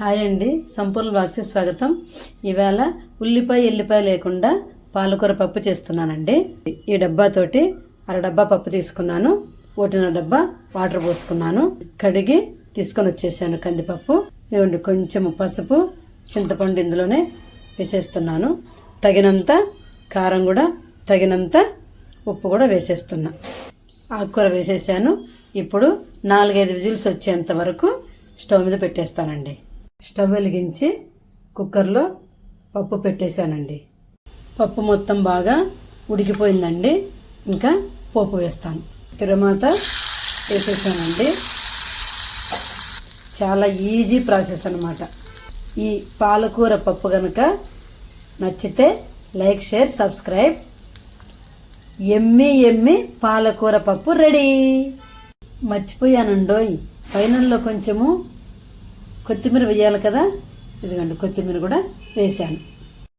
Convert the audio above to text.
Hi అండి. సంపూర్ణ బాక్స్కి స్వాగతం. ఇవాళ ఉల్లిపాయ ఎల్లిపాయ లేకుండా పాలకూర పప్పు చేస్తున్నానండి. ఈ డబ్బాతోటి అర డబ్బా పప్పు తీసుకున్నాను. ఓటిన డబ్బా వాటర్ పోసుకున్నాను. కడిగి తీసుకొని వచ్చేసాను కందిపప్పు. ఇదిగోండి కొంచెం పసుపు చింతపండు ఇందులోనే వేసేస్తున్నాను. తగినంత కారం కూడా తగినంత ఉప్పు కూడా వేసేస్తున్నా. ఆకుకూర వేసేసాను. ఇప్పుడు నాలుగైదు విజిల్స్ వచ్చేంత వరకు స్టవ్ మీద పెట్టేస్తానండి. స్టవ్ వెలిగించి కుక్కర్లో పప్పు పెట్టేశానండి. పప్పు మొత్తం బాగా ఉడికిపోయిందండి. ఇంకా పోపు వేస్తాను. తిరుమాత వేసేసానండి. చాలా ఈజీ ప్రాసెస్ అనమాట ఈ పాలకూర పప్పు కనుక నచ్చితే లైక్ షేర్ సబ్స్క్రైబ్. ఎమ్మి ఎమ్మి పాలకూర పప్పు రెడీ. మర్చిపోయానండోయ్. ఫైనల్లో కొంచెము కొత్తిమీర వేయాలి కదా? ఇదిగోండి కొత్తిమీర కూడా వేశాను.